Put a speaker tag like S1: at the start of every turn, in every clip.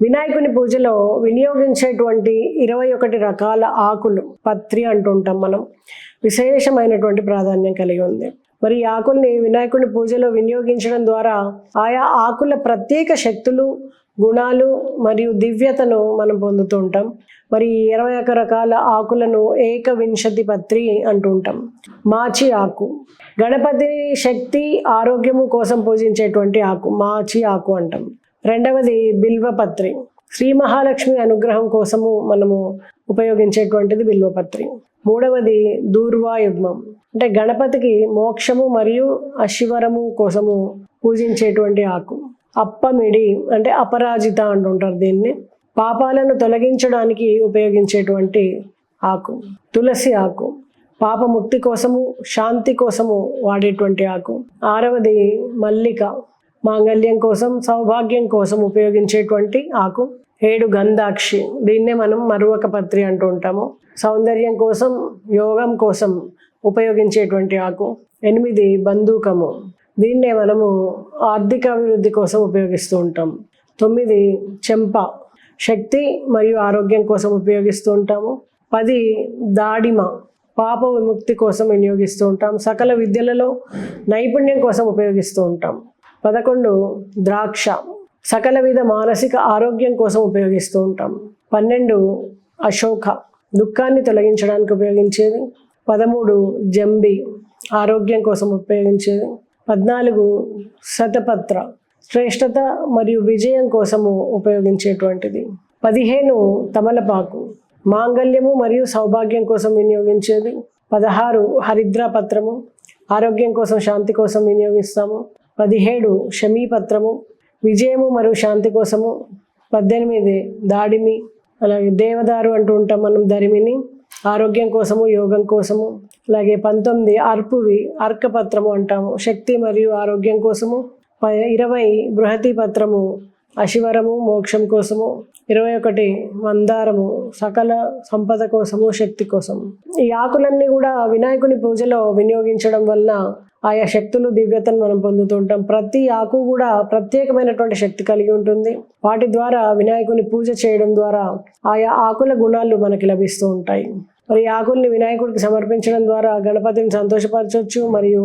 S1: వినాయకుని పూజలో వినియోగించేటువంటి ఇరవై ఒకటి రకాల ఆకులు పత్రి అంటుంటాం మనం. విశేషమైనటువంటి ప్రాధాన్యం కలిగి ఉంది. మరి ఈ ఆకుల్ని వినాయకుని పూజలో వినియోగించడం ద్వారా ఆయా ఆకుల ప్రత్యేక శక్తులు గుణాలు మరియు దివ్యతను మనం పొందుతూ ఉంటాం. మరి ఇరవై ఒక రకాల ఆకులను ఏకవింశతి పత్రి అంటుంటాం మాచి ఆకు. గణపతి శక్తి ఆరోగ్యము కోసం పూజించేటువంటి ఆకు మాచి ఆకు అంటాం. రెండవది బిల్వపత్రి. శ్రీ మహాలక్ష్మి అనుగ్రహం కోసము మనము ఉపయోగించేటువంటిది బిల్వపత్రి. మూడవది దూర్వాయుగ్మం. అంటే గణపతికి మోక్షము మరియు అశివరము కోసము పూజించేటువంటి ఆకు. అప్పమిడి అంటే అపరాజిత అంటుంటారు దీన్ని. పాపాలను తొలగించడానికి ఉపయోగించేటువంటి ఆకు. తులసి ఆకు. పాపముక్తి కోసము శాంతి కోసము వాడేటువంటి ఆకు. ఆరవది మల్లిక. మాంగళ్యం కోసం సౌభాగ్యం కోసం ఉపయోగించేటువంటి ఆకు. ఏడు గంధాక్షి. దీన్నే మనం మరువక పత్రి అంటూ ఉంటాము. సౌందర్యం కోసం యోగం కోసం ఉపయోగించేటువంటి ఆకు. ఎనిమిది బంధూకము. దీన్నే మనము ఆర్థిక అభివృద్ధి కోసం ఉపయోగిస్తూ ఉంటాం. తొమ్మిది చెంప. శక్తి మరియు ఆరోగ్యం కోసం ఉపయోగిస్తూ ఉంటాము. పది దాడిమ. పాప విముక్తి కోసం వినియోగిస్తూ ఉంటాం. సకల విద్యలలో నైపుణ్యం కోసం ఉపయోగిస్తూ ఉంటాం. పదకొండు ద్రాక్ష. సకల విధ మానసిక ఆరోగ్యం కోసం ఉపయోగిస్తూ ఉంటాం. పన్నెండు అశోక. దుఃఖాన్ని తొలగించడానికి ఉపయోగించేది. పదమూడు జంబి. ఆరోగ్యం కోసం ఉపయోగించేది. పద్నాలుగు శతపత్ర. శ్రేష్టత మరియు విజయం కోసము ఉపయోగించేటువంటిది. పదిహేను తమలపాకు. మాంగళ్యము మరియు సౌభాగ్యం కోసం వినియోగించేది. పదహారు హరిద్రా పత్రము ఆరోగ్యం కోసం శాంతి కోసం వినియోగిస్తాము. పదిహేడు షమీపత్రము విజయము మరియు శాంతి కోసము పద్దెనిమిది దాడిమి అలాగే దేవదారు అంటూ ఉంటాం మనం దరిమిని ఆరోగ్యం కోసము యోగం కోసము అలాగే పంతొమ్మిది అర్పువి అర్కపత్రము అంటాము. శక్తి మరియు ఆరోగ్యం కోసము ప- ఇరవై బృహతి పత్రము అశివరము మోక్షం కోసము ఇరవై ఒకటి మందారము సకల సంపద కోసము శక్తి కోసం ఈ ఆకులన్నీ కూడా వినాయకుని పూజలో వినియోగించడం వలన ఆయా శక్తులు దివ్యతను మనం పొందుతూ ఉంటాం. ప్రతి ఆకు కూడా ప్రత్యేకమైనటువంటి శక్తి కలిగి ఉంటుంది. వాటి ద్వారా వినాయకుని పూజ చేయడం ద్వారా ఆయా ఆకుల గుణాలు మనకి లభిస్తూ ఉంటాయి. మరి ఆకుల్ని వినాయకుడికి సమర్పించడం ద్వారా గణపతిని సంతోషపరచవచ్చు మరియు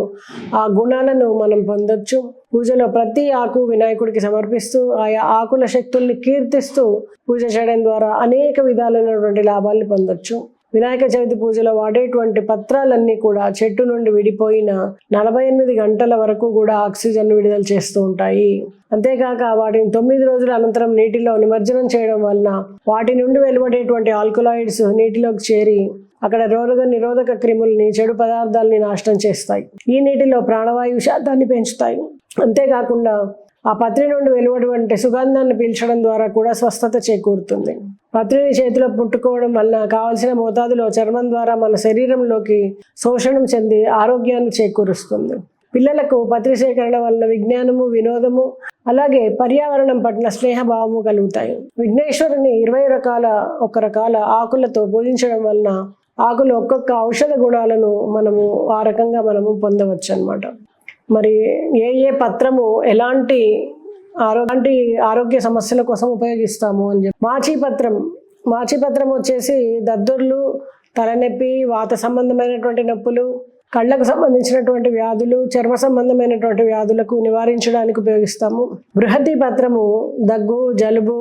S1: ఆ గుణాలను మనం పొందొచ్చు. పూజలో ప్రతి ఆకు వినాయకుడికి సమర్పిస్తూ ఆయా ఆకుల శక్తుల్ని కీర్తిస్తూ పూజ చేయడం ద్వారా అనేక విధాలైనటువంటి లాభాలను పొందొచ్చు. వినాయక చవితి పూజలో వాడేటువంటి పత్రాలన్నీ కూడా చెట్టు నుండి విడిపోయిన నలభై ఎనిమిది గంటల వరకు కూడా ఆక్సిజన్ విడుదల చేస్తూ ఉంటాయి. అంతేకాక వాటిని తొమ్మిది రోజుల అనంతరం నీటిలో నిమజ్జనం చేయడం వలన వాటి నుండి వెలువడేటువంటి ఆల్కలాయిడ్స్ నీటిలోకి చేరి అక్కడ రోగ నిరోధక క్రిముల్ని చెడు పదార్థాలని నాశనం చేస్తాయి. ఈ నీటిలో ప్రాణవాయువు శాతాన్ని పెంచుతాయి. అంతేకాకుండా ఆ పత్రి నుండి వెలువటువంటి సుగంధాన్ని పీల్చడం ద్వారా కూడా స్వస్థత చేకూరుతుంది. పత్రిని చేతిలో పుట్టుకోవడం వలన కావలసిన మోతాదులో చర్మం ద్వారా మన శరీరంలోకి శోషణం చెంది ఆరోగ్యాన్ని చేకూరుస్తుంది. పిల్లలకు పత్రి సేకరణ వలన విజ్ఞానము వినోదము అలాగే పర్యావరణం పట్ల స్నేహభావము కలుగుతాయి. విఘ్నేశ్వరుని ఇరవై రకాల ఒక రకాల ఆకులతో పూజించడం వలన ఆకులు ఒక్కొక్క ఔషధ గుణాలను మనము ఆ రకంగా మనము పొందవచ్చు అన్నమాట మరి ఏ ఏ పత్రము ఎలాంటి ఆరోగ్య ఆరోగ్య సమస్యల కోసం ఉపయోగిస్తాము అని చెప్పి. మాచిపత్రం పత్రం. పత్రం వచ్చేసి దద్దుర్లు తలనొప్పి వాత సంబంధమైనటువంటి నొప్పులు కళ్ళకు సంబంధించినటువంటి వ్యాధులు చర్మ సంబంధమైనటువంటి వ్యాధులకు నివారించడానికి ఉపయోగిస్తాము. బృహతి పత్రము దగ్గు జలుబు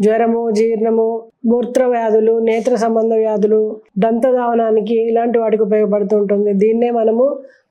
S1: జ్వరము జీర్ణము మూత్ర వ్యాధులు నేత్ర సంబంధ వ్యాధులు దంతధావనానికి ఇలాంటి వాటికి ఉపయోగపడుతుంటుంది దీన్నే మనము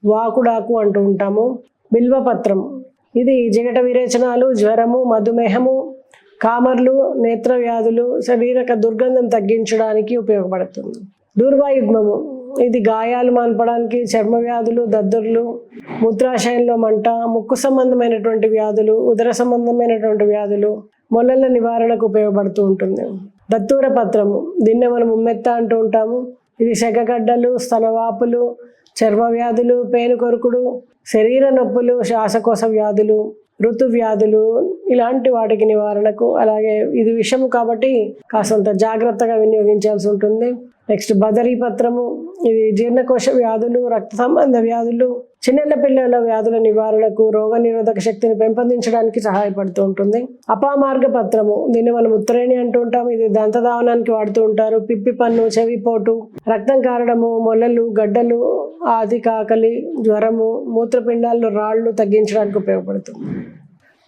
S1: వాకుడాకు అంటూ ఉంటాము. బిల్వపత్రం ఇది జిగట విరేచనాలు జ్వరము మధుమేహము కామర్లు నేత్ర వ్యాధులు శరీరక దుర్గంధం తగ్గించడానికి ఉపయోగపడుతుంది. దూర్వాయుగ్మము. ఇది గాయాలు మాన్పడానికి చర్మ వ్యాధులు దద్దుర్లు మూత్రాశయంలో మంట ముక్కు సంబంధమైనటువంటి వ్యాధులు ఉదర సంబంధమైనటువంటి వ్యాధులు మొలల నివారణకు ఉపయోగపడుతూ ఉంటుంది. దత్తూర పత్రము. దీన్నే మనం ఉమ్మెత్త అంటూ ఉంటాము. ఇది శగగడ్డలు స్తనవాపులు చర్మ వ్యాధులు పేనుకొరుకుడు శరీర నొప్పులు శ్వాసకోశ వ్యాధులు ఋతు వ్యాధులు ఇలాంటి వాటికి నివారణకు అలాగే ఇది విషం కాబట్టి కాసంత జాగ్రత్తగా వినియోగించాల్సి ఉంటుంది. నెక్స్ట్ బదరీ పత్రము ఇది జీర్ణకోశ వ్యాధులు రక్త సంబంధ వ్యాధులు చిన్న పిల్లల వ్యాధుల నివారణకు రోగ నిరోధక శక్తిని పెంపొందించడానికి సహాయపడుతూ ఉంటుంది. అపామార్గ పత్రము దీన్ని మనం ఉత్తరేణి అంటూ ఉంటాం ఇది దంతధావనానికి వాడుతూ ఉంటారు. పిప్పి పన్ను చెవిపోటు రక్తం కారడము మొలలు గడ్డలు ఆది కాకలి జ్వరము మూత్రపిండాల్లో రాళ్ళు తగ్గించడానికి ఉపయోగపడుతుంది.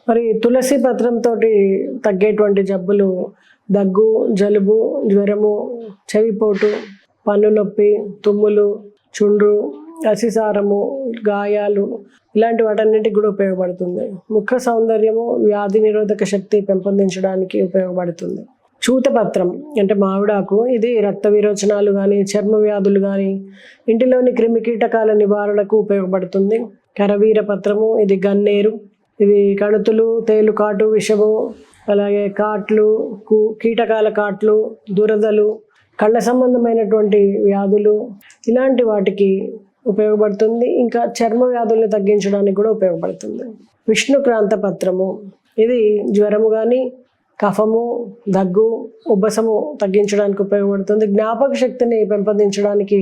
S1: మరి తులసి పత్రంతో తగ్గేటువంటి జబ్బులు దగ్గు జలుబు జ్వరము చెవిపోటు పన్ను నొప్పి తుమ్ములు చుండ్రు అసిసారము గాయాలు ఇలాంటి వాటన్నిటికి కూడా ఉపయోగపడుతుంది. ముఖ సౌందర్యము వ్యాధి నిరోధక శక్తి పెంపొందించడానికి ఉపయోగపడుతుంది. చూతపత్రం. అంటే మామిడాకు ఇది రక్త విరోచనాలు కానీ చర్మ వ్యాధులు కానీ ఇంటిలోని క్రిమి కీటకాల నివారణకు ఉపయోగపడుతుంది. కరవీర పత్రము ఇది గన్నేరు ఇది కణుతులు తేలుకాటు విషము అలాగే కాట్లు కు- కీటకాల కాట్లు దురదలు కళ్ళ సంబంధమైనటువంటి వ్యాధులు ఇలాంటి వాటికి ఉపయోగపడుతుంది. ఇంకా చర్మ వ్యాధుల్ని తగ్గించడానికి కూడా ఉపయోగపడుతుంది. విష్ణుక్రాంత పత్రము ఇది జ్వరము కానీ కఫము దగ్గు ఉబ్బసము తగ్గించడానికి ఉపయోగపడుతుంది. జ్ఞాపక శక్తిని పెంపొందించడానికి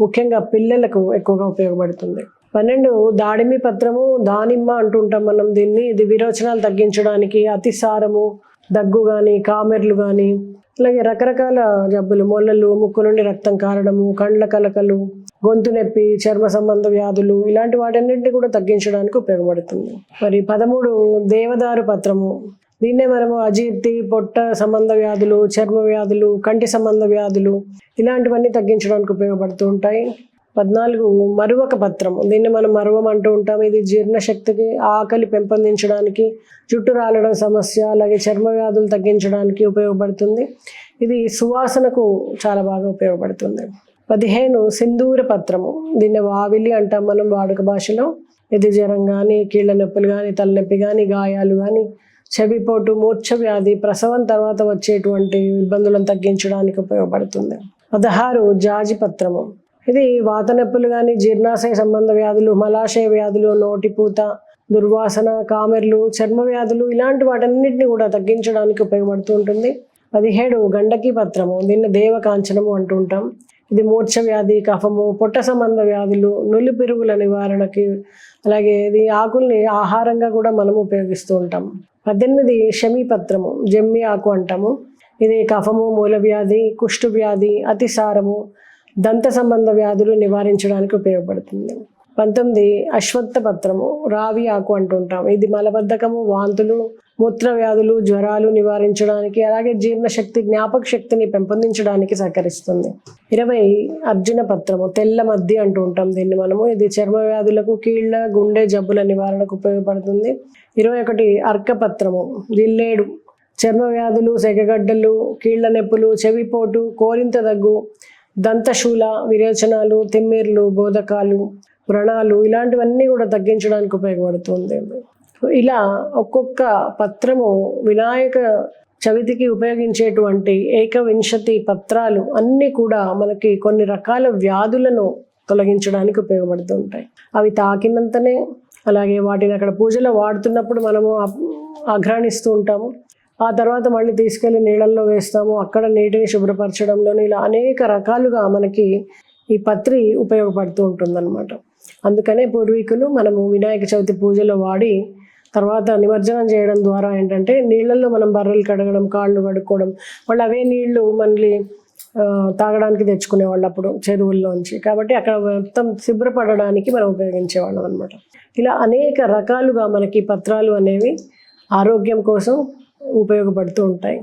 S1: ముఖ్యంగా పిల్లలకు ఎక్కువగా ఉపయోగపడుతుంది. పన్నెండు దాడిమి పత్రము దానిమ్మ అంటుంటాం మనం దీన్ని. ఇది విరోచనాలు తగ్గించడానికి అతిసారము దగ్గు కానీ కామెర్లు కానీ అలాగే రకరకాల జబ్బులు మొల్లలు ముక్కు నుండి రక్తం కారడము కండ్ల కలకలు గొంతు నొప్పి చర్మ సంబంధ వ్యాధులు ఇలాంటి వాటన్నింటినీ కూడా తగ్గించడానికి ఉపయోగపడుతుంది. మరి పదమూడు దేవదారు పత్రము. దీన్నే మనము అజీర్తి పొట్ట సంబంధ వ్యాధులు చర్మ వ్యాధులు కంటి సంబంధ వ్యాధులు ఇలాంటివన్నీ తగ్గించడానికి ఉపయోగపడుతూ ఉంటాయి. పద్నాలుగు మరువక పత్రం. దీన్ని మనం మరువం అంటూ ఉంటాం. ఇది జీర్ణశక్తికి ఆకలి పెంపొందించడానికి జుట్టు రాలడం సమస్య అలాగే చర్మ వ్యాధులు తగ్గించడానికి ఉపయోగపడుతుంది. ఇది సువాసనకు చాలా బాగా ఉపయోగపడుతుంది. పదిహేను సింధూర పత్రము. దీన్ని వావిలి అంటాం మనం వాడుక భాషలో. ఇది జ్వరం కానీ కీళ్ళ నొప్పులు కానీ తలనొప్పి కానీ గాయాలు కానీ చెవిపోటు మూర్ఛ వ్యాధి ప్రసవం తర్వాత వచ్చేటువంటి ఇబ్బందులను తగ్గించడానికి ఉపయోగపడుతుంది. పదహారు జాజి పత్రము ఇది వాత నొప్పులు కానీ జీర్ణాశయ సంబంధ వ్యాధులు మలాశయ వ్యాధులు నోటిపూత దుర్వాసన కామెర్లు చర్మ వ్యాధులు ఇలాంటి వాటన్నిటిని కూడా తగ్గించడానికి ఉపయోగపడుతూ ఉంటుంది. పదిహేడు గండకి పత్రము. దీన్ని దేవకాంచనము అంటూ ఉంటాం. ఇది మూర్ఛ వ్యాధి కఫము పొట్ట సంబంధ వ్యాధులు నులి పిరుగుల నివారణకి అలాగే ఇది ఆకుల్ని ఆహారంగా కూడా మనం ఉపయోగిస్తూ ఉంటాం. పద్దెనిమిది శమీపత్రము పత్రము జమ్మి ఆకు అంటాము. ఇది కఫము మూల వ్యాధి కుష్టు వ్యాధి అతిసారము దంత సంబంధ వ్యాధులు నివారించడానికి ఉపయోగపడుతుంది. పంతొమ్మిది అశ్వత్థ పత్రము రావి ఆకు అంటుంటాం ఇది మలబద్ధకము వాంతులు మూత్ర వ్యాధులు జ్వరాలు నివారించడానికి అలాగే జీర్ణశక్తి జ్ఞాపక శక్తిని పెంపొందించడానికి సహకరిస్తుంది. ఇరవై అర్జున పత్రము తెల్ల మద్ది అంటూ ఉంటాం దీన్ని మనము. ఇది చర్మ వ్యాధులకు కీళ్ళ గుండె జబ్బుల నివారణకు ఉపయోగపడుతుంది. ఇరవై ఒకటి అర్కపత్రము జిల్లేడు. చర్మ వ్యాధులు సెగగడ్డలు కీళ్ళ నొప్పులు చెవిపోటు కోరింత దగ్గు దంతశూల విరేచనాలు తిమ్మిర్లు బోధకాలు వ్రణాలు ఇలాంటివన్నీ కూడా తగ్గించడానికి ఉపయోగపడుతుంది. ఇలా ఒక్కొక్క పత్రము వినాయక చవితికి ఉపయోగించేటువంటి ఏకవింశతి పత్రాలు అన్నీ కూడా మనకి కొన్ని రకాల వ్యాధులను తొలగించడానికి ఉపయోగపడుతూ ఉంటాయి. అవి తాకినంతనే అలాగే వాటిని అక్కడ పూజలో వాడుతున్నప్పుడు మనము ఆఘ్రాణిస్తూ ఉంటాము. ఆ తర్వాత మళ్ళీ తీసుకెళ్ళి నీళ్ళల్లో వేస్తాము. అక్కడ నీటిని శుభ్రపరచడంలోని ఇలా అనేక రకాలుగా మనకి ఈ పత్రి ఉపయోగపడుతూ ఉంటుందన్నమాట. అందుకనే పూర్వీకులు మనము వినాయక చవితి పూజలో వాడి తర్వాత నిమజ్జనం చేయడం ద్వారా ఏంటంటే నీళ్ళల్లో మనం బర్రెలు కడగడం కాళ్ళు కడుక్కోవడం వాళ్ళు అవే నీళ్ళు మళ్ళీ తాగడానికి తెచ్చుకునేవాళ్ళు అప్పుడు చెరువుల్లోంచి. కాబట్టి అక్కడ మొత్తం శుభ్రపడడానికి మనం ఉపయోగించేవాళ్ళం అనమాట ఇలా అనేక రకాలుగా మనకి పత్రాలు అనేవి ఆరోగ్యం కోసం ఉపయోగపడుతూ ఉంటాయి.